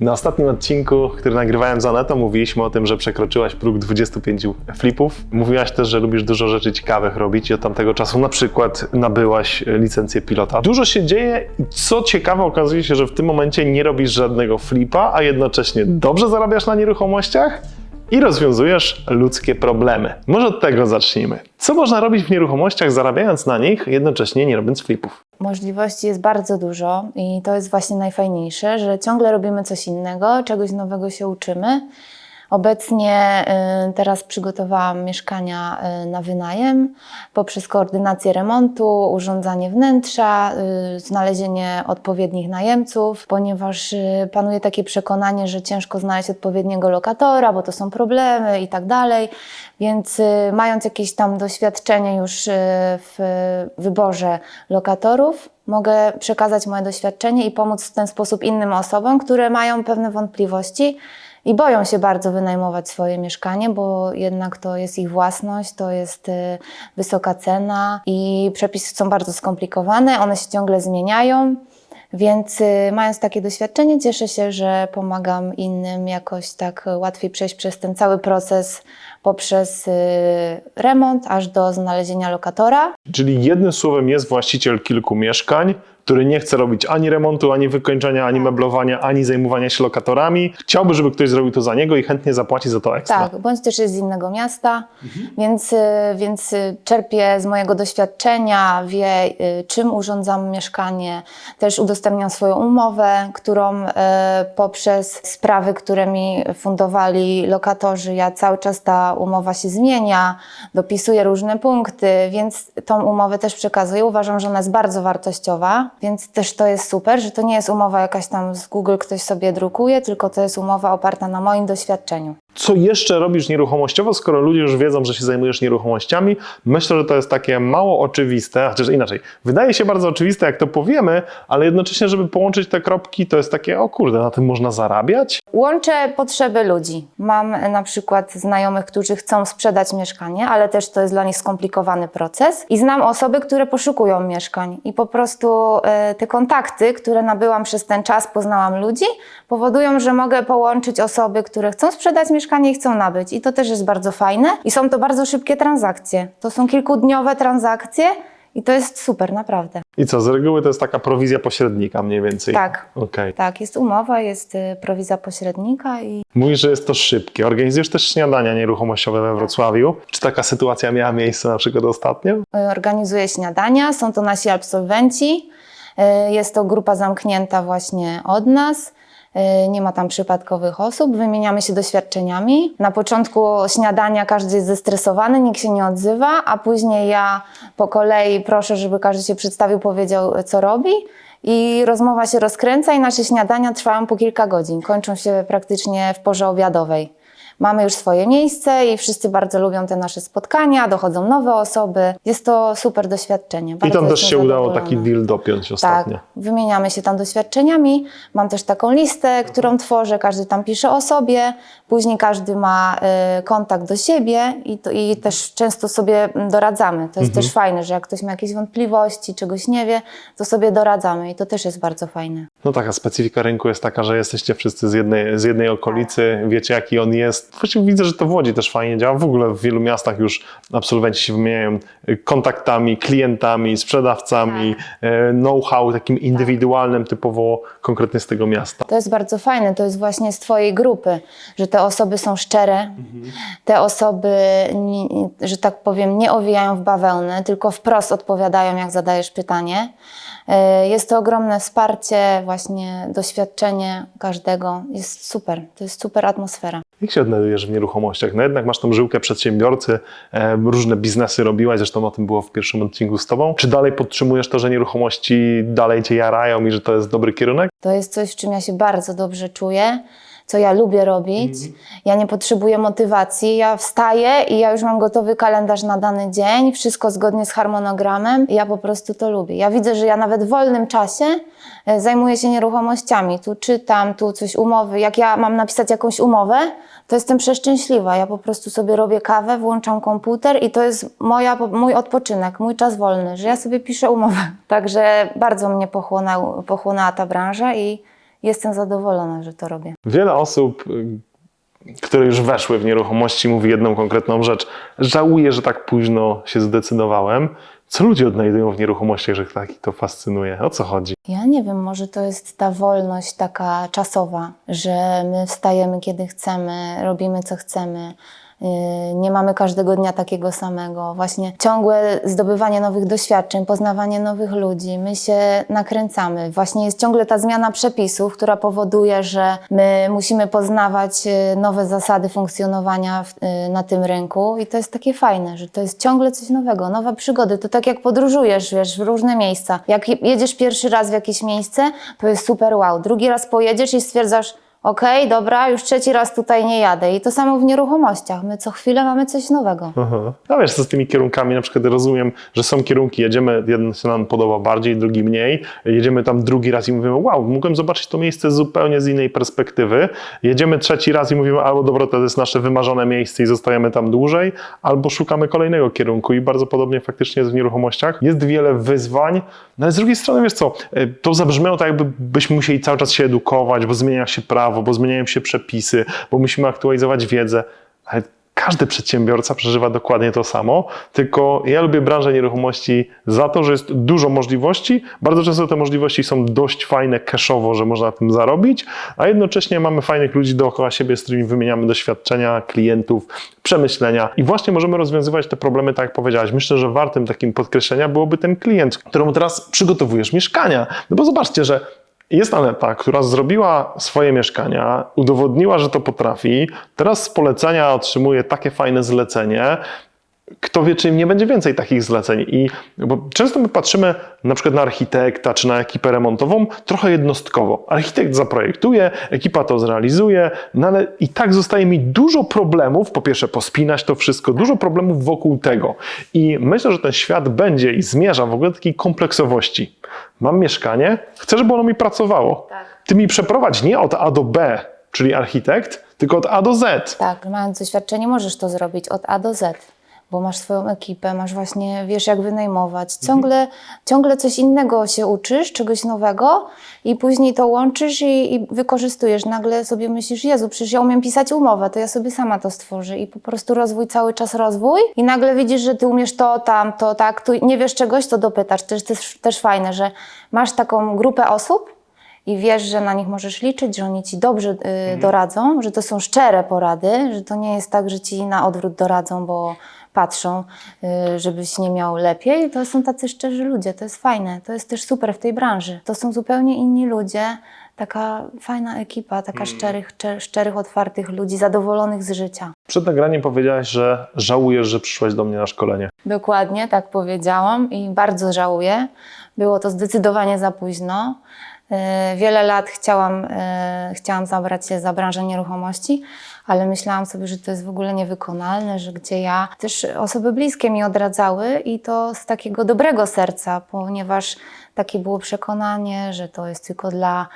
Na ostatnim odcinku, który nagrywałem z Anetą, mówiliśmy o tym, że przekroczyłaś próg 25 flipów. Mówiłaś też, że lubisz dużo rzeczy ciekawych robić i od tamtego czasu na przykład nabyłaś licencję pilota. Dużo się dzieje i co ciekawe okazuje się, że w tym momencie nie robisz żadnego flipa, a jednocześnie dobrze zarabiasz na nieruchomościach i rozwiązujesz ludzkie problemy. Może od tego zacznijmy. Co można robić w nieruchomościach zarabiając na nich, jednocześnie nie robiąc flipów? Możliwości jest bardzo dużo i to jest właśnie najfajniejsze, że ciągle robimy coś innego, czegoś nowego się uczymy. Obecnie y, teraz przygotowałam mieszkania y, na wynajem poprzez koordynację remontu, urządzanie wnętrza, y, znalezienie odpowiednich najemców, ponieważ panuje takie przekonanie, że ciężko znaleźć odpowiedniego lokatora, bo to są problemy i tak dalej. Więc mając jakieś tam doświadczenie już w wyborze lokatorów, mogę przekazać moje doświadczenie i pomóc w ten sposób innym osobom, które mają pewne wątpliwości i boją się bardzo wynajmować swoje mieszkanie, bo jednak to jest ich własność, to jest y, wysoka cena i przepisy są bardzo skomplikowane, one się ciągle zmieniają. Więc y, mając takie doświadczenie, cieszę się, że pomagam innym jakoś tak łatwiej przejść przez ten cały proces poprzez y, remont aż do znalezienia lokatora. Czyli jednym słowem jest właściciel kilku mieszkań, który nie chce robić ani remontu, ani wykończenia, ani meblowania, ani zajmowania się lokatorami. Chciałby, żeby ktoś zrobił to za niego i chętnie zapłaci za to ekstra. Tak, bądź też jest z innego miasta, więc, y, więc y, czerpię z mojego doświadczenia, wie y, czym urządzam mieszkanie. Też udostępniam swoją umowę, którą poprzez sprawy, które mi fundowali lokatorzy, ja cały czas ta umowa się zmienia, dopisuję różne punkty, więc tą umowę też przekazuję. Uważam, że ona jest bardzo wartościowa, więc też to jest super, że to nie jest umowa jakaś tam z Google ktoś sobie drukuje, tylko to jest umowa oparta na moim doświadczeniu. Co jeszcze robisz nieruchomościowo, skoro ludzie już wiedzą, że się zajmujesz nieruchomościami? Myślę, że to jest takie mało oczywiste, chociaż inaczej. Wydaje się bardzo oczywiste, jak to powiemy, ale jednocześnie, żeby połączyć te kropki, to jest takie, o kurde, na tym można zarabiać? Łączę potrzeby ludzi. Mam e, na przykład znajomych, którzy chcą sprzedać mieszkanie, ale też to jest dla nich skomplikowany proces. I znam osoby, które poszukują mieszkań. I po prostu e, te kontakty, które nabyłam przez ten czas, poznałam ludzi, powodują, że mogę połączyć osoby, które chcą sprzedać mieszkanie i chcą nabyć. I to też jest bardzo fajne. I są to bardzo szybkie transakcje. To są kilkudniowe transakcje i to jest super, naprawdę. I co, z reguły to jest taka prowizja pośrednika mniej więcej? Tak. Okej. Tak, jest umowa, jest y, prowizja pośrednika i Mówisz, że jest to szybkie. Organizujesz też śniadania nieruchomościowe we Wrocławiu. Czy taka sytuacja miała miejsce na przykład ostatnio? organizuje śniadania. Są to nasi absolwenci. Y, Jest to grupa zamknięta właśnie od nas. Y, Nie ma tam przypadkowych osób. Wymieniamy się doświadczeniami. Na początku śniadania każdy jest zestresowany, nikt się nie odzywa, a później ja po kolei proszę, żeby każdy się przedstawił, powiedział, co robi. I rozmowa się rozkręca i nasze śniadania trwają po kilka godzin. Kończą się praktycznie w porze obiadowej. Mamy już swoje miejsce i wszyscy bardzo lubią te nasze spotkania, dochodzą nowe osoby. Jest to super doświadczenie. I tam też się udało taki deal dopiąć Tak, ostatnio. wymieniamy się tam doświadczeniami. Mam też taką listę, którą tworzę. Każdy tam pisze o sobie. Później każdy ma y, kontakt do siebie i, to, i też często sobie doradzamy. To jest też fajne, że jak ktoś ma jakieś wątpliwości, czegoś nie wie, to sobie doradzamy i to też jest bardzo fajne. No taka specyfika rynku jest taka, że jesteście wszyscy z jednej, z jednej okolicy, wiecie jaki on jest. Właściwie widzę, że to w Łodzi też fajnie działa. W ogóle w wielu miastach już absolwenci się wymieniają y, kontaktami, klientami, sprzedawcami, y, know-how takim indywidualnym, typowo konkretnie z tego miasta. To jest bardzo fajne, to jest właśnie z Twojej grupy, że te osoby są szczere, te osoby, że tak powiem, nie owijają w bawełnę, tylko wprost odpowiadają, jak zadajesz pytanie. E, Jest to ogromne wsparcie, właśnie doświadczenie każdego. Jest super, to jest super atmosfera. Jak się odnajdujesz w nieruchomościach? No jednak masz tą żyłkę przedsiębiorcy, e, różne biznesy robiłaś, zresztą o tym było w pierwszym odcinku z Tobą. Czy dalej podtrzymujesz to, że nieruchomości dalej Cię jarają i że to jest dobry kierunek? To jest coś, w czym ja się bardzo dobrze czuję, co ja lubię robić. Ja nie potrzebuję motywacji. Ja wstaję i ja już mam gotowy kalendarz na dany dzień, wszystko zgodnie z harmonogramem. Ja po prostu to lubię. Ja widzę, że ja nawet w wolnym czasie e, zajmuję się nieruchomościami. Tu czytam, tu coś umowy. Jak ja mam napisać jakąś umowę, to jestem przeszczęśliwa. Ja po prostu sobie robię kawę, włączam komputer i to jest moja, mój odpoczynek, mój czas wolny, że ja sobie piszę umowę. Także bardzo mnie pochłonęł, pochłonęła ta branża i jestem zadowolona, że to robię. Wiele osób, y, które już weszły w nieruchomości, mówi jedną konkretną rzecz. Żałuję, że tak późno się zdecydowałem. Co ludzie odnajdują w nieruchomościach, że tak ich to fascynuje? O co chodzi? Ja nie wiem, może to jest ta wolność taka czasowa, że my wstajemy kiedy chcemy, robimy co chcemy. Yy, Nie mamy każdego dnia takiego samego. Właśnie ciągłe zdobywanie nowych doświadczeń, poznawanie nowych ludzi. My się nakręcamy. Właśnie jest ciągle ta zmiana przepisów, która powoduje, że my musimy poznawać yy, nowe zasady funkcjonowania yy, na tym rynku i to jest takie fajne, że to jest ciągle coś nowego, nowe przygody. To tak jak podróżujesz, wiesz, w różne miejsca. Jak je- jedziesz pierwszy raz w jakieś miejsce, to jest super wow. Drugi raz pojedziesz i stwierdzasz, okej, dobra, już trzeci raz tutaj nie jadę. I to samo w nieruchomościach. My co chwilę mamy coś nowego. Aha. No wiesz, co z tymi kierunkami, na przykład rozumiem, że są kierunki, jedziemy, jeden się nam podoba bardziej, drugi mniej, jedziemy tam drugi raz i mówimy, wow, mogłem zobaczyć to miejsce zupełnie z innej perspektywy, jedziemy trzeci raz i mówimy, albo dobra, to jest nasze wymarzone miejsce i zostajemy tam dłużej, albo szukamy kolejnego kierunku i bardzo podobnie faktycznie jest w nieruchomościach. Jest wiele wyzwań, no ale z drugiej strony, wiesz co, e, to zabrzmiało tak, jakby byśmy musieli cały czas się edukować, bo zmienia się prawo, bo zmieniają się przepisy, bo musimy aktualizować wiedzę, ale każdy przedsiębiorca przeżywa dokładnie to samo, tylko ja lubię branżę nieruchomości za to, że jest dużo możliwości. Bardzo często te możliwości są dość fajne cashowo, że można na tym zarobić, a jednocześnie mamy fajnych ludzi dookoła siebie, z którymi wymieniamy doświadczenia, klientów, przemyślenia i właśnie możemy rozwiązywać te problemy, tak jak powiedziałaś. Myślę, że wartym takim podkreślenia byłoby ten klient, któremu teraz przygotowujesz mieszkania. No bo zobaczcie, że jest Aneta, która zrobiła swoje mieszkania, udowodniła, że to potrafi. Teraz z polecenia otrzymuje takie fajne zlecenie. Kto wie, czy nie będzie więcej takich zleceń. I bo często my patrzymy na przykład na architekta czy na ekipę remontową trochę jednostkowo. Architekt zaprojektuje, ekipa to zrealizuje, no ale i tak zostaje mi dużo problemów. Po pierwsze, pospinać to wszystko, dużo problemów wokół tego. I myślę, że ten świat będzie i zmierza w ogóle do takiej kompleksowości. Mam mieszkanie, chcę, żeby ono mi pracowało. Tak. Ty mi przeprowadź nie od A do B, czyli architekt, tylko od A do Z. Tak, mając doświadczenie możesz to zrobić od A do Z, bo masz swoją ekipę, masz właśnie, wiesz jak wynajmować. Ciągle, ciągle coś innego się uczysz, czegoś nowego i później to łączysz i, i wykorzystujesz. Nagle sobie myślisz, Jezu, przecież ja umiem pisać umowę, to ja sobie sama to stworzę i po prostu rozwój, cały czas rozwój i nagle widzisz, że ty umiesz to, tam, to, tak, tu nie wiesz czegoś, to dopytasz. To jest też, też fajne, że masz taką grupę osób, i wiesz, że na nich możesz liczyć, że oni ci dobrze y, doradzą, że to są szczere porady, że to nie jest tak, że ci na odwrót doradzą, bo patrzą, y, żebyś nie miał lepiej. To są tacy szczerzy ludzie, to jest fajne, to jest też super w tej branży. To są zupełnie inni ludzie, taka fajna ekipa, taka szczerych, cze- szczerych, otwartych ludzi, zadowolonych z życia. Przed nagraniem powiedziałaś, że żałujesz, że przyszłaś do mnie na szkolenie. Dokładnie, tak powiedziałam i bardzo żałuję. Było to zdecydowanie za późno. E, Wiele lat chciałam, e, chciałam zabrać się za branżę nieruchomości, ale myślałam sobie, że to jest w ogóle niewykonalne, że gdzie ja. Też osoby bliskie mi odradzały i to z takiego dobrego serca, ponieważ takie było przekonanie, że to jest tylko dla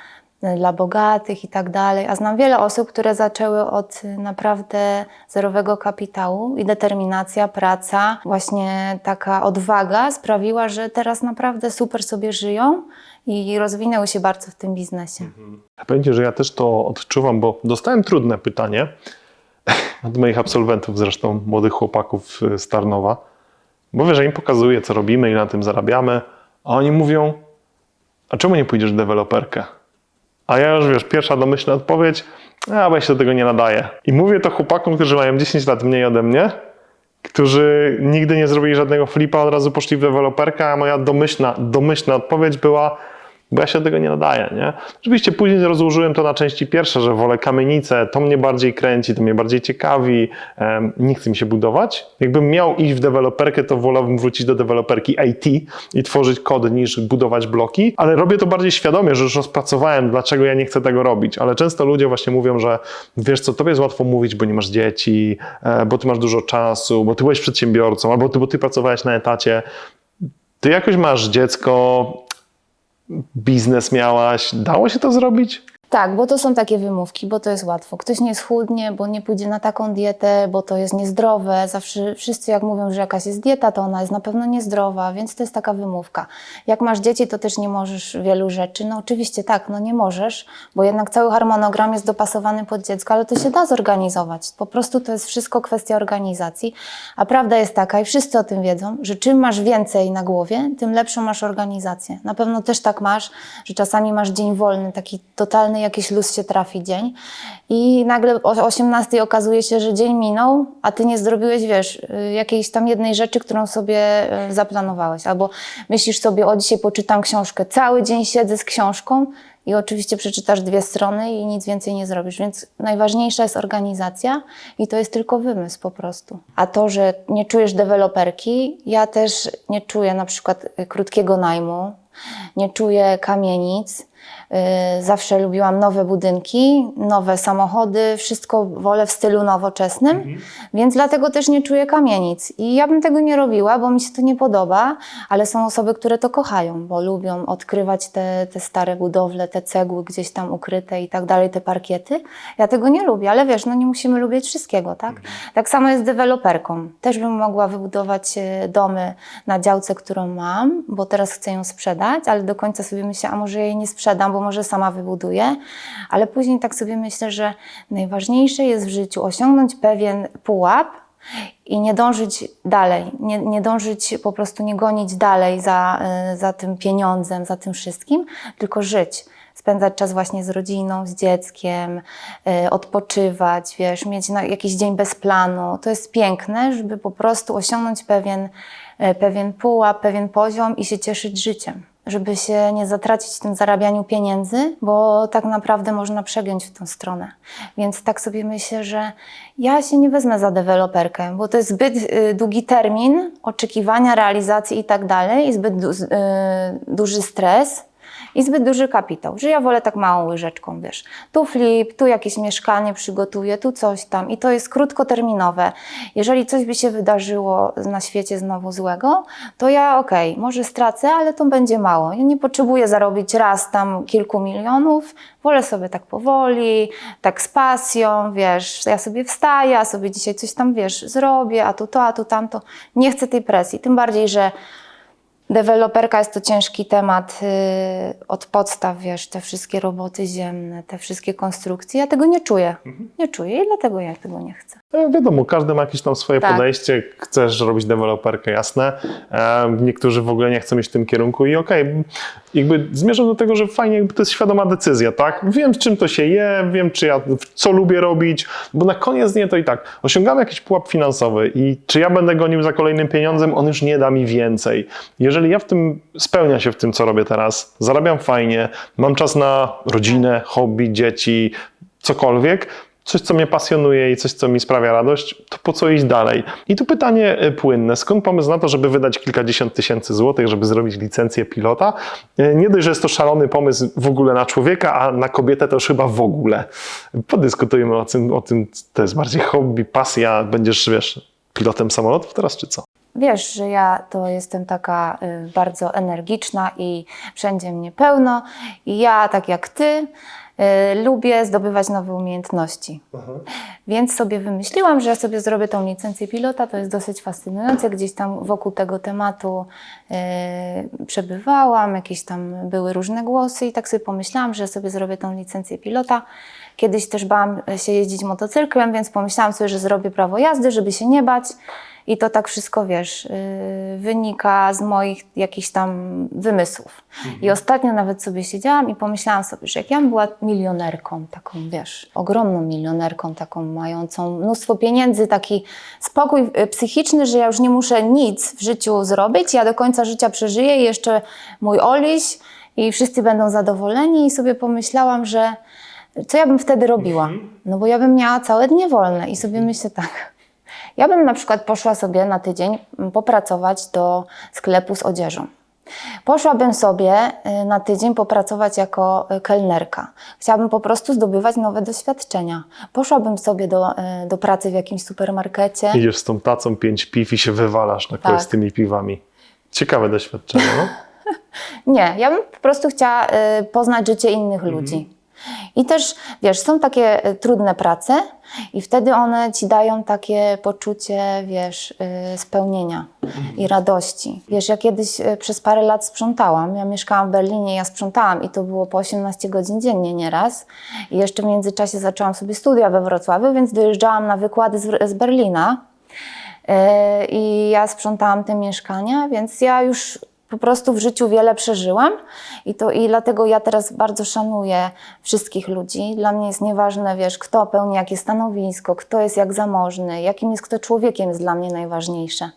dla bogatych i tak dalej. A znam wiele osób, które zaczęły od naprawdę zerowego kapitału i determinacja, praca, właśnie taka odwaga sprawiła, że teraz naprawdę super sobie żyją i rozwinęły się bardzo w tym biznesie. Będzie, że ja też to odczuwam, bo dostałem trudne pytanie od moich absolwentów, zresztą młodych chłopaków z Tarnowa, wiesz, że im pokazuję, co robimy i na tym zarabiamy, a oni mówią, a czemu nie pójdziesz w deweloperkę? A ja już, wiesz, pierwsza domyślna odpowiedź, a bo ja się do tego nie nadaję. I mówię to chłopakom, którzy mają 10 lat mniej ode mnie, którzy nigdy nie zrobili żadnego flipa, od razu poszli w deweloperkę, a moja domyślna, domyślna odpowiedź była, bo ja się do tego nie nadaję, nie? Oczywiście później rozłożyłem to na części pierwsze, że wolę kamienicę, to mnie bardziej kręci, to mnie bardziej ciekawi, nie chce mi się budować. Jakbym miał iść w deweloperkę, to wolałbym wrócić do deweloperki IT i tworzyć kod niż budować bloki, ale robię to bardziej świadomie, że już rozpracowałem, dlaczego ja nie chcę tego robić, ale często ludzie właśnie mówią, że wiesz co, tobie jest łatwo mówić, bo nie masz dzieci, e, bo ty masz dużo czasu, bo ty byłeś przedsiębiorcą, albo ty, bo ty pracowałeś na etacie. Ty jakoś masz dziecko, biznes miałaś, dało się to zrobić? Tak, bo to są takie wymówki, bo to jest łatwo. Ktoś nie schudnie, bo nie pójdzie na taką dietę, bo to jest niezdrowe. Zawsze wszyscy jak mówią, że jakaś jest dieta, to ona jest na pewno niezdrowa, więc to jest taka wymówka. Jak masz dzieci, to też nie możesz wielu rzeczy. No oczywiście tak, no nie możesz, bo jednak cały harmonogram jest dopasowany pod dziecko, ale to się da zorganizować. Po prostu to jest wszystko kwestia organizacji. A prawda jest taka, i wszyscy o tym wiedzą, że czym masz więcej na głowie, tym lepszą masz organizację. Na pewno też tak masz, że czasami masz dzień wolny, taki totalny jakiś luz się trafi dzień i nagle o 18 okazuje się, że dzień minął, a ty nie zrobiłeś, wiesz, y, jakiejś tam jednej rzeczy, którą sobie y, zaplanowałeś. Albo myślisz sobie, o dzisiaj poczytam książkę, cały dzień siedzę z książką i oczywiście przeczytasz dwie strony i nic więcej nie zrobisz. Więc najważniejsza jest organizacja i to jest tylko wymysł po prostu. A to, że nie czujesz deweloperki, ja też nie czuję na przykład y, krótkiego najmu, nie czuję kamienic. Y, Zawsze lubiłam nowe budynki, nowe samochody, wszystko wolę w stylu nowoczesnym, więc dlatego też nie czuję kamienic. I ja bym tego nie robiła, bo mi się to nie podoba, ale są osoby, które to kochają, bo lubią odkrywać te, te stare budowle, te cegły gdzieś tam ukryte i tak dalej, te parkiety. Ja tego nie lubię, ale wiesz, no nie musimy lubić wszystkiego, tak? Tak samo jest z deweloperką. Też bym mogła wybudować e, domy na działce, którą mam, bo teraz chcę ją sprzedać, ale do końca sobie myślę, a może jej nie sprzedam, bo może sama wybuduję. Ale później tak sobie myślę, że najważniejsze jest w życiu osiągnąć pewien pułap, i nie dążyć dalej, nie, nie dążyć, po prostu nie gonić dalej za, y, za tym pieniądzem, za tym wszystkim, tylko żyć. Spędzać czas właśnie z rodziną, z dzieckiem, y, odpoczywać, wiesz, mieć jakiś dzień bez planu. To jest piękne, żeby po prostu osiągnąć pewien, y, pewien pułap, pewien poziom i się cieszyć życiem. Żeby się nie zatracić w tym zarabianiu pieniędzy, bo tak naprawdę można przegiąć w tą stronę. Więc tak sobie myślę, że ja się nie wezmę za deweloperkę, bo to jest zbyt y, długi termin oczekiwania, realizacji i tak dalej, i zbyt du- y, duży stres i zbyt duży kapitał, że ja wolę tak małą łyżeczką, wiesz. Tu flip, tu jakieś mieszkanie przygotuję, tu coś tam i to jest krótkoterminowe. Jeżeli coś by się wydarzyło na świecie znowu złego, to ja okej, może stracę, ale to będzie mało. Ja nie potrzebuję zarobić raz tam kilku milionów, wolę sobie tak powoli, tak z pasją, wiesz, ja sobie wstaję, a sobie dzisiaj coś tam, wiesz, zrobię, a tu to, a tu tamto. Nie chcę tej presji, tym bardziej, że Deweloperka jest to ciężki temat y, od podstaw, wiesz, te wszystkie roboty ziemne, te wszystkie konstrukcje. Ja tego nie czuję. Nie czuję i dlatego ja tego nie chcę. E, Wiadomo, każdy ma jakieś tam swoje Tak. podejście. Chcesz robić deweloperkę, jasne. E, niektórzy w ogóle nie chcą iść w tym kierunku i okej, jakby zmierzam do tego, że fajnie, jakby to jest świadoma decyzja, tak? Wiem, czym to się je, wiem, czy ja, co lubię robić, bo na koniec dnia to i tak osiągamy jakiś pułap finansowy i czy ja będę gonił za kolejnym pieniądzem, on już nie da mi więcej. Jeżeli ja w tym, spełnia się w tym, co robię teraz, zarabiam fajnie, mam czas na rodzinę, hobby, dzieci, cokolwiek, coś, co mnie pasjonuje i coś, co mi sprawia radość, to po co iść dalej? I tu pytanie y, płynne. Skąd pomysł na to, żeby wydać kilkadziesiąt tysięcy złotych, żeby zrobić licencję pilota? Y, Nie dość, że jest to szalony pomysł w ogóle na człowieka, a na kobietę to już chyba w ogóle. Podyskutujmy o tym, o tym to jest bardziej hobby, pasja. Będziesz, wiesz, pilotem samolotów teraz, czy co? Wiesz, że ja to jestem taka y, bardzo energiczna i wszędzie mnie pełno. I ja, tak jak ty, y, lubię zdobywać nowe umiejętności. Więc sobie wymyśliłam, że ja sobie zrobię tą licencję pilota. To jest dosyć fascynujące. Gdzieś tam wokół tego tematu y, przebywałam, jakieś tam były różne głosy i tak sobie pomyślałam, że sobie zrobię tą licencję pilota. Kiedyś też bałam się jeździć motocyklem, więc pomyślałam sobie, że zrobię prawo jazdy, żeby się nie bać. I to tak wszystko, wiesz, yy, wynika z moich jakichś tam wymysłów. I ostatnio nawet sobie siedziałam i pomyślałam sobie, że jak ja bym była milionerką, taką, wiesz, ogromną milionerką, taką mającą mnóstwo pieniędzy, taki spokój y, psychiczny, że ja już nie muszę nic w życiu zrobić, ja do końca życia przeżyję i jeszcze mój Oliś i wszyscy będą zadowoleni. I sobie pomyślałam, że co ja bym wtedy robiła? No bo ja bym miała całe dnie wolne. I sobie myślę tak, ja bym na przykład poszła sobie na tydzień mm, popracować do sklepu z odzieżą. Poszłabym sobie y, na tydzień popracować jako y, kelnerka. Chciałabym po prostu zdobywać nowe doświadczenia. Poszłabym sobie do, y, do pracy w jakimś supermarkecie. Idziesz z tą tacą pięć piw i się wywalasz na Tak. z tymi piwami. Ciekawe doświadczenie, no? Nie, ja bym po prostu chciała poznać życie innych ludzi. I też, wiesz, są takie e, trudne prace i wtedy one ci dają takie poczucie, wiesz, y, spełnienia i radości. Wiesz, ja kiedyś y, przez parę lat sprzątałam. Ja mieszkałam w Berlinie, ja sprzątałam i to było po 18 godzin dziennie nieraz. I jeszcze w międzyczasie zaczęłam sobie studia we Wrocławiu, więc dojeżdżałam na wykłady z, Berlina. E, I ja sprzątałam te mieszkania, więc ja już po prostu w życiu wiele przeżyłam i, to, i dlatego ja teraz bardzo szanuję wszystkich ludzi. Dla mnie jest nieważne, wiesz, kto pełni jakie stanowisko, kto jest jak zamożny, jakim jest kto człowiekiem jest dla mnie najważniejsze.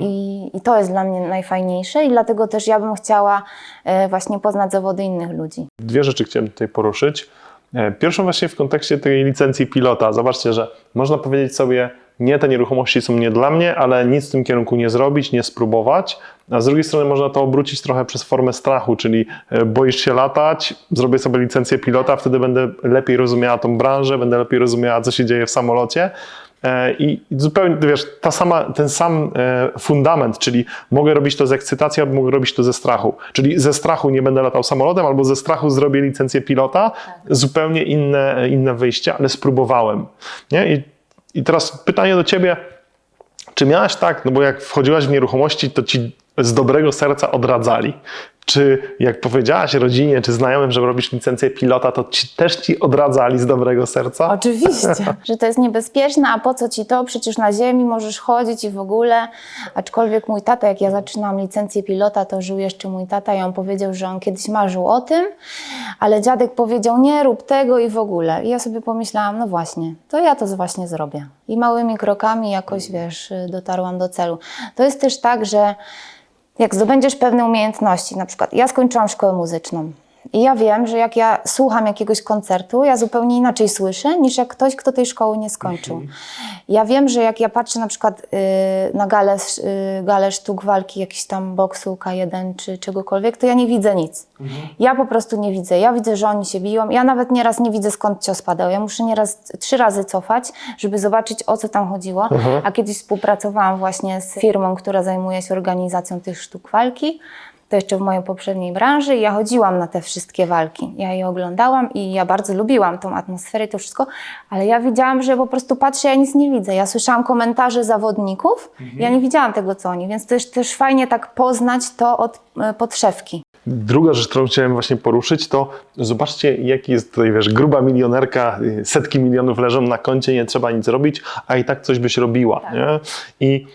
I, I to jest dla mnie najfajniejsze i dlatego też ja bym chciała e, właśnie poznać zawody innych ludzi. Dwie rzeczy chciałem tutaj poruszyć. E, Pierwszą właśnie w kontekście tej licencji pilota. Zobaczcie, że można powiedzieć sobie, nie, te nieruchomości są nie dla mnie, ale nic w tym kierunku nie zrobić, nie spróbować. A z drugiej strony można to obrócić trochę przez formę strachu, czyli e, boisz się latać, zrobię sobie licencję pilota, wtedy będę lepiej rozumiała tą branżę, będę lepiej rozumiała, co się dzieje w samolocie. E, I zupełnie, wiesz, ta sama, ten sam e, fundament, czyli mogę robić to z ekscytacji, albo mogę robić to ze strachu. Czyli ze strachu nie będę latał samolotem, albo ze strachu zrobię licencję pilota. Zupełnie inne, inne wyjście, ale spróbowałem. Nie? I, I teraz pytanie do ciebie, czy miałaś tak, no bo jak wchodziłaś w nieruchomości, to ci z dobrego serca odradzali. Czy jak powiedziałaś rodzinie czy znajomym, że robisz licencję pilota, to ci, też ci odradzali z dobrego serca? Oczywiście, że to jest niebezpieczne, a po co ci to? Przecież na ziemi możesz chodzić i w ogóle. Aczkolwiek mój tata, jak ja zaczynałam licencję pilota, to żył jeszcze mój tata i on powiedział, że on kiedyś marzył o tym, ale dziadek powiedział, nie rób tego i w ogóle. I ja sobie pomyślałam, no właśnie, to ja to właśnie zrobię. I małymi krokami jakoś, wiesz, dotarłam do celu. To jest też tak, że jak zdobędziesz pewne umiejętności, na przykład ja skończyłam szkołę muzyczną i ja wiem, że jak ja słucham jakiegoś koncertu, ja zupełnie inaczej słyszę niż jak ktoś, kto tej szkoły nie skończył. Ja wiem, że jak ja patrzę na przykład y, na galę, y, galę sztuk walki, jakiś tam boksu K1 czy czegokolwiek, to ja nie widzę nic. Ja po prostu nie widzę. Ja widzę, że oni się biją. Ja nawet nieraz nie widzę skąd cios padał. Ja muszę nieraz trzy razy cofać, żeby zobaczyć o co tam chodziło. A kiedyś współpracowałam właśnie z firmą, która zajmuje się organizacją tych sztuk walki. To jeszcze w mojej poprzedniej branży ja chodziłam na te wszystkie walki. Ja je oglądałam i ja bardzo lubiłam tą atmosferę i to wszystko, ale ja widziałam, że po prostu patrzę, ja nic nie widzę. Ja słyszałam komentarze zawodników, ja nie widziałam tego, co oni, więc to jest też fajnie tak poznać to od e, podszewki. Druga rzecz, którą chciałem właśnie poruszyć, to zobaczcie, jaki jest tutaj, wiesz, gruba milionerka, y, setki milionów leżą na koncie, nie trzeba nic robić, a i tak coś byś robiła. Nie? I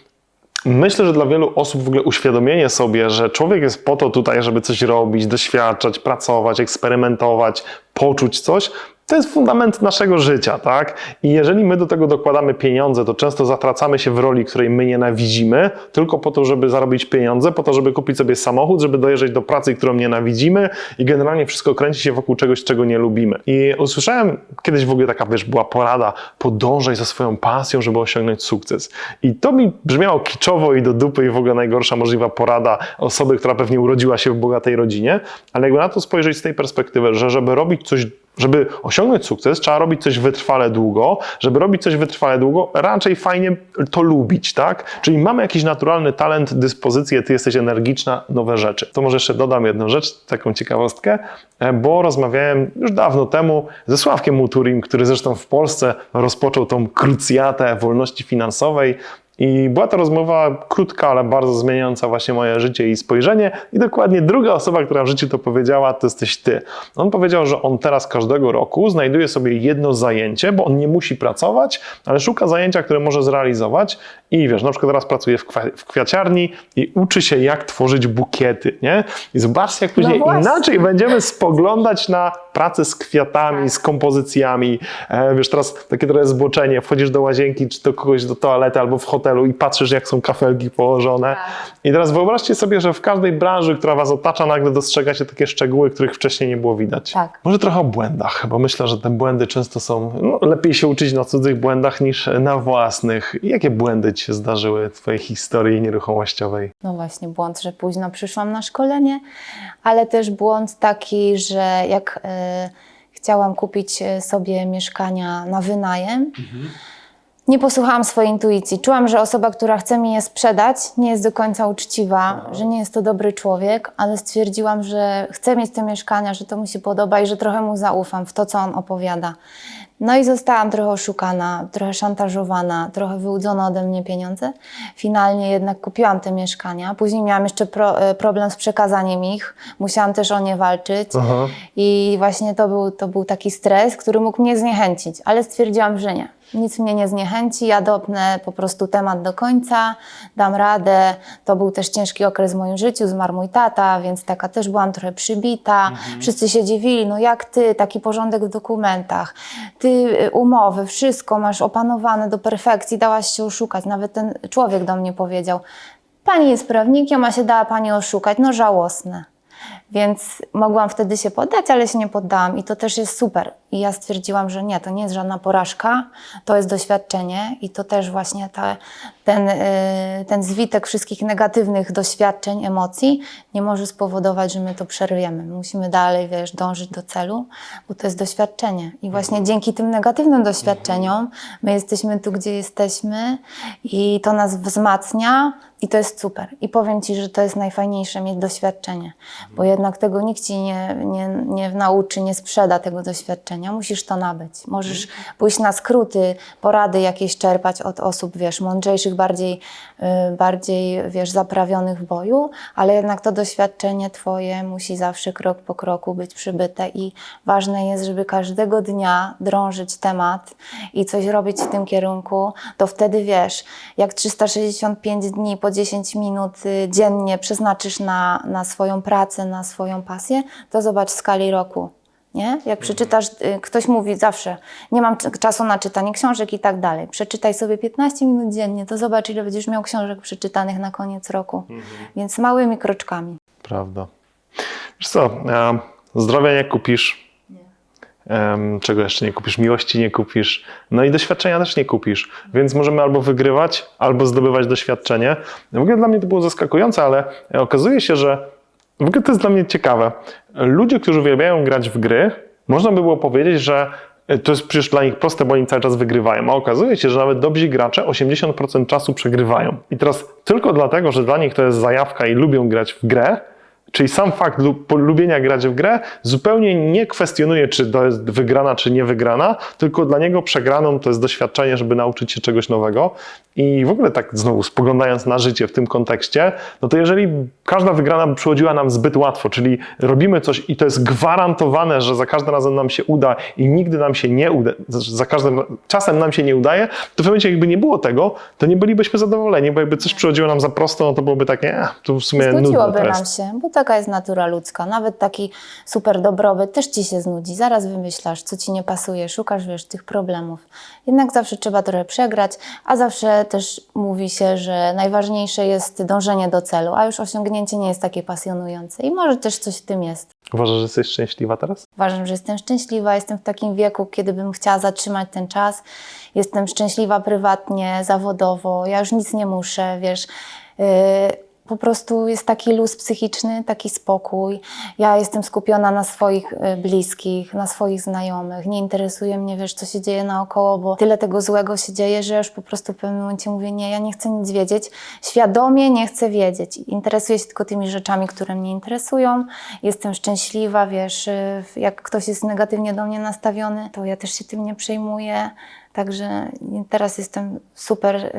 myślę, że dla wielu osób w ogóle uświadomienie sobie, że człowiek jest po to tutaj, żeby coś robić, doświadczać, pracować, eksperymentować, poczuć coś, to jest fundament naszego życia, tak? I jeżeli my do tego dokładamy pieniądze, to często zatracamy się w roli, której my nienawidzimy, tylko po to, żeby zarobić pieniądze, po to, żeby kupić sobie samochód, żeby dojeżdżać do pracy, którą nienawidzimy i generalnie wszystko kręci się wokół czegoś, czego nie lubimy. I usłyszałem kiedyś w ogóle taka, wiesz, była porada, podążaj za swoją pasją, żeby osiągnąć sukces. I to mi brzmiało kiczowo i do dupy i w ogóle najgorsza możliwa porada osoby, która pewnie urodziła się w bogatej rodzinie, ale jakby na to spojrzeć z tej perspektywy, że żeby robić coś żeby osiągnąć sukces, trzeba robić coś wytrwale długo. Żeby robić coś wytrwale długo, raczej fajnie to lubić, tak? Czyli mamy jakiś naturalny talent, dyspozycję, ty jesteś energiczna, nowe rzeczy. To może jeszcze dodam jedną rzecz, taką ciekawostkę, e, bo rozmawiałem już dawno temu ze Sławkiem Muturim, który zresztą w Polsce rozpoczął tą krucjatę wolności finansowej. I była to rozmowa krótka, ale bardzo zmieniająca właśnie moje życie i spojrzenie. I dokładnie druga osoba, która w życiu to powiedziała, to jesteś ty. On powiedział, że on teraz każdego roku znajduje sobie jedno zajęcie, bo on nie musi pracować, ale szuka zajęcia, które może zrealizować. I wiesz, na przykład teraz pracuje w, w kwiaciarni i uczy się, jak tworzyć bukiety, nie? I zobaczcie, jak później właśnie. inaczej będziemy spoglądać na pracę z kwiatami, z kompozycjami. E, wiesz, teraz takie trochę zboczenie, wchodzisz do łazienki, czy do kogoś do toalety, albo w hotelu i patrzysz, jak są kafelki położone. I teraz wyobraźcie sobie, że w każdej branży, która was otacza, nagle dostrzegacie takie szczegóły, których wcześniej nie było widać. Tak. Może trochę o błędach, bo myślę, że te błędy często są, no, lepiej się uczyć na cudzych błędach niż na własnych. Jakie błędy ci się zdarzyły w twojej historii nieruchomościowej? No właśnie, błąd, że późno przyszłam na szkolenie, ale też błąd taki, że jak e, chciałam kupić e, sobie mieszkania na wynajem, nie posłuchałam swojej intuicji. Czułam, że osoba, która chce mi je sprzedać, nie jest do końca uczciwa, że nie jest to dobry człowiek, ale stwierdziłam, że chcę mieć te mieszkania, że to mu się podoba i że trochę mu zaufam w to, co on opowiada. No i zostałam trochę oszukana, trochę szantażowana, trochę wyłudzono ode mnie pieniądze. Finalnie jednak kupiłam te mieszkania. Później miałam jeszcze pro, e, problem z przekazaniem ich. Musiałam też o nie walczyć. Aha. I właśnie to był, to był taki stres, który mógł mnie zniechęcić, ale stwierdziłam, że nie. Nic mnie nie zniechęci, ja dopnę po prostu temat do końca, dam radę. To był też ciężki okres w moim życiu, zmarł mój tata, więc taka też byłam trochę przybita. Wszyscy się dziwili, no jak ty, taki porządek w dokumentach, ty y, umowy, wszystko masz opanowane do perfekcji, dałaś się oszukać. Nawet ten człowiek do mnie powiedział, pani jest prawnikiem, a się dała pani oszukać, no żałosne. Więc mogłam wtedy się poddać, ale się nie poddałam i to też jest super. I ja stwierdziłam, że nie, to nie jest żadna porażka, to jest doświadczenie i to też właśnie ta, ten, y, ten zwitek wszystkich negatywnych doświadczeń, emocji nie może spowodować, że my to przerwiemy. Musimy dalej, wiesz, dążyć do celu, bo to jest doświadczenie. I właśnie dzięki tym negatywnym doświadczeniom my jesteśmy tu, gdzie jesteśmy i to nas wzmacnia i to jest super. I powiem Ci, że to jest najfajniejsze mieć doświadczenie, bo jednak tego nikt Ci nie, nie, nie nauczy, nie sprzeda tego doświadczenia. Musisz to nabyć. Możesz pójść na skróty, porady jakieś czerpać od osób, wiesz, mądrzejszych, bardziej, y, bardziej, wiesz, zaprawionych w boju, ale jednak to doświadczenie Twoje musi zawsze krok po kroku być przybyte i ważne jest, żeby każdego dnia drążyć temat i coś robić w tym kierunku, to wtedy wiesz, jak 365 dni po 10 minut y, dziennie przeznaczysz na, na swoją pracę, na swoją pasję, to zobacz w skali roku. Nie? Jak przeczytasz, y, ktoś mówi zawsze, nie mam czasu na czytanie książek i tak dalej. Przeczytaj sobie 15 minut dziennie, to zobacz, ile będziesz miał książek przeczytanych na koniec roku. Więc małymi kroczkami. Prawda. Wiesz co, e, zdrowia nie kupisz, em, czego jeszcze nie kupisz, miłości nie kupisz, no i doświadczenia też nie kupisz, więc możemy albo wygrywać, albo zdobywać doświadczenie. W ogóle dla mnie to było zaskakujące, ale okazuje się, że w ogóle to jest dla mnie ciekawe. Ludzie, którzy uwielbiają grać w gry, można by było powiedzieć, że to jest przecież dla nich proste, bo oni cały czas wygrywają. A okazuje się, że nawet dobrzy gracze 80% czasu przegrywają. I teraz tylko dlatego, że dla nich to jest zajawka i lubią grać w grę, Czyli sam fakt lubienia grać w grę zupełnie nie kwestionuje, czy to jest wygrana, czy nie wygrana, tylko dla niego przegraną to jest doświadczenie, żeby nauczyć się czegoś nowego. I w ogóle tak znowu spoglądając na życie w tym kontekście, no to jeżeli każda wygrana przychodziła nam zbyt łatwo, czyli robimy coś i to jest gwarantowane, że za każdym razem nam się uda i nigdy nam się nie uda, za każdym czasem nam się nie udaje, to w momencie jakby nie było tego, to nie bylibyśmy zadowoleni, bo jakby coś przychodziło nam za prosto, no to byłoby takie, eh, to w sumie nam jest. się, taka jest natura ludzka. Nawet taki super dobrobyt też ci się znudzi. Zaraz wymyślasz, co ci nie pasuje, szukasz, wiesz, tych problemów. Jednak zawsze trzeba trochę przegrać, a zawsze też mówi się, że najważniejsze jest dążenie do celu, a już osiągnięcie nie jest takie pasjonujące. I może też coś w tym jest. Uważasz, że jesteś szczęśliwa teraz? Uważam, że jestem szczęśliwa, jestem w takim wieku, kiedy bym chciała zatrzymać ten czas. Jestem szczęśliwa prywatnie, zawodowo, ja już nic nie muszę, wiesz. Yy, po prostu jest taki luz psychiczny, taki spokój. Ja jestem skupiona na swoich y, bliskich, na swoich znajomych. Nie interesuje mnie, wiesz, co się dzieje naokoło, bo tyle tego złego się dzieje, że już po prostu w pewnym momencie mówię, nie, ja nie chcę nic wiedzieć. Świadomie nie chcę wiedzieć. Interesuję się tylko tymi rzeczami, które mnie interesują. Jestem szczęśliwa, wiesz, y, jak ktoś jest negatywnie do mnie nastawiony, to ja też się tym nie przejmuję. Także teraz jestem w super y,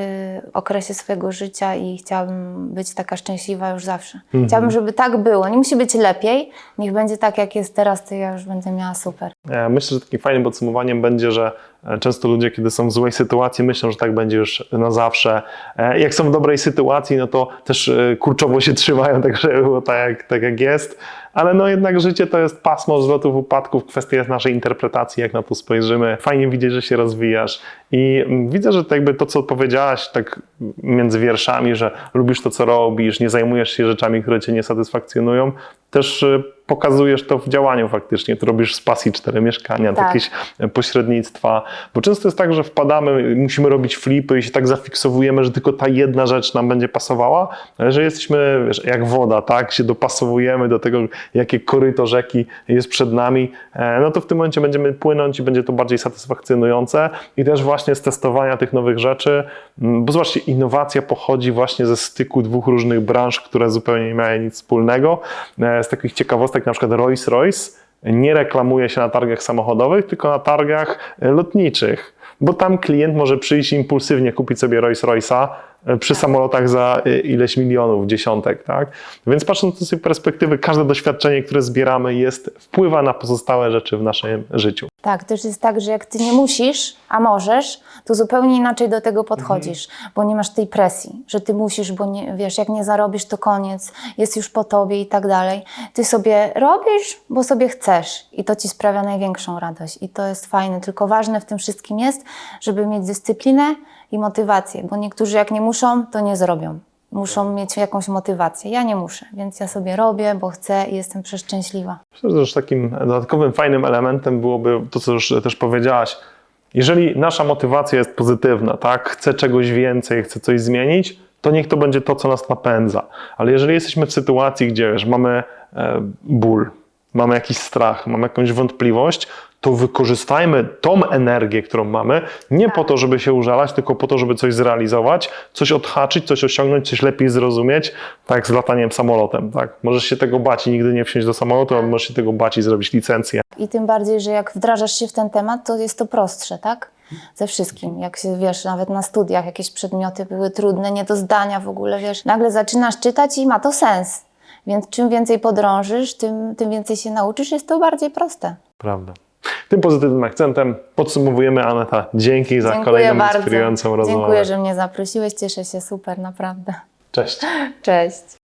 okresie swojego życia i chciałabym być taka szczęśliwa już zawsze. Chciałabym, żeby tak było. Nie musi być lepiej, niech będzie tak, jak jest teraz, to ja już będę miała super. E, Myślę, że takim fajnym podsumowaniem będzie, że często ludzie, kiedy są w złej sytuacji, myślą, że tak będzie już na zawsze. E, Jak są w dobrej sytuacji, no to też e, kurczowo się trzymają, tak żeby było tak jak, tak jak jest. Ale no jednak życie to jest pasmo wzlotów, upadków, kwestia jest naszej interpretacji, jak na to spojrzymy. Fajnie widzieć, że się rozwijasz. I mm, widzę, że to jakby to, co powiedziałaś tak między wierszami, że lubisz to, co robisz, nie zajmujesz się rzeczami, które cię nie satysfakcjonują, też e, pokazujesz to w działaniu faktycznie. Tu robisz z pasji cztery mieszkania, Tak. jakieś e, pośrednictwa, bo często jest tak, że wpadamy, musimy robić flipy i się tak zafiksowujemy, że tylko ta jedna rzecz nam będzie pasowała, ale że jesteśmy wiesz, jak woda, tak, się dopasowujemy do tego, jakie koryto rzeki jest przed nami, e, no to w tym momencie będziemy płynąć i będzie to bardziej satysfakcjonujące i też właśnie z testowania tych nowych rzeczy, bo zobaczcie, innowacja pochodzi właśnie ze styku dwóch różnych branż, które zupełnie nie miały nic wspólnego. E, Z takich ciekawostek na przykład Rolls-Royce nie reklamuje się na targach samochodowych, tylko na targach e, lotniczych, bo tam klient może przyjść impulsywnie kupić sobie Rolls-Royce'a e, przy samolotach za e, ileś milionów, dziesiątek, tak? Więc patrząc z tej perspektywy, każde doświadczenie, które zbieramy jest, wpływa na pozostałe rzeczy w naszym życiu. Tak, też jest tak, że jak ty nie musisz, a możesz, to zupełnie inaczej do tego podchodzisz, bo nie masz tej presji, że ty musisz, bo nie, wiesz, jak nie zarobisz, to koniec, jest już po tobie i tak dalej. Ty sobie robisz, bo sobie chcesz i to ci sprawia największą radość i to jest fajne. Tylko ważne w tym wszystkim jest, żeby mieć dyscyplinę i motywację, bo niektórzy jak nie muszą, to nie zrobią. Muszą mieć jakąś motywację. Ja nie muszę, więc ja sobie robię, bo chcę i jestem przeszczęśliwa. Myślę, że takim dodatkowym fajnym elementem byłoby to, co już też powiedziałaś. Jeżeli nasza motywacja jest pozytywna, tak, chcę czegoś więcej, chcę coś zmienić, to niech to będzie to, co nas napędza. Ale jeżeli jesteśmy w sytuacji, gdzie wiesz, mamy e, ból, mamy jakiś strach, mamy jakąś wątpliwość, to wykorzystajmy tą energię, którą mamy, nie po to, żeby się użalać, tylko po to, żeby coś zrealizować, coś odhaczyć, coś osiągnąć, coś lepiej zrozumieć, tak z lataniem samolotem. Tak? Możesz się tego bać i nigdy nie wsiąść do samolotu, a możesz się tego bać i zrobić licencję. I tym bardziej, że jak wdrażasz się w ten temat, to jest to prostsze, tak? Ze wszystkim. Jak się, wiesz, nawet na studiach jakieś przedmioty były trudne, nie do zdania w ogóle, wiesz. Nagle zaczynasz czytać i ma to sens. Więc czym więcej podrążysz, tym, tym więcej się nauczysz, jest to bardziej proste. Prawda. Tym pozytywnym akcentem podsumowujemy Aneta. Dzięki za Dziękuję kolejną bardzo. inspirującą rozmowę. Dziękuję, że mnie zaprosiłeś. Cieszę się super, naprawdę. Cześć. Cześć.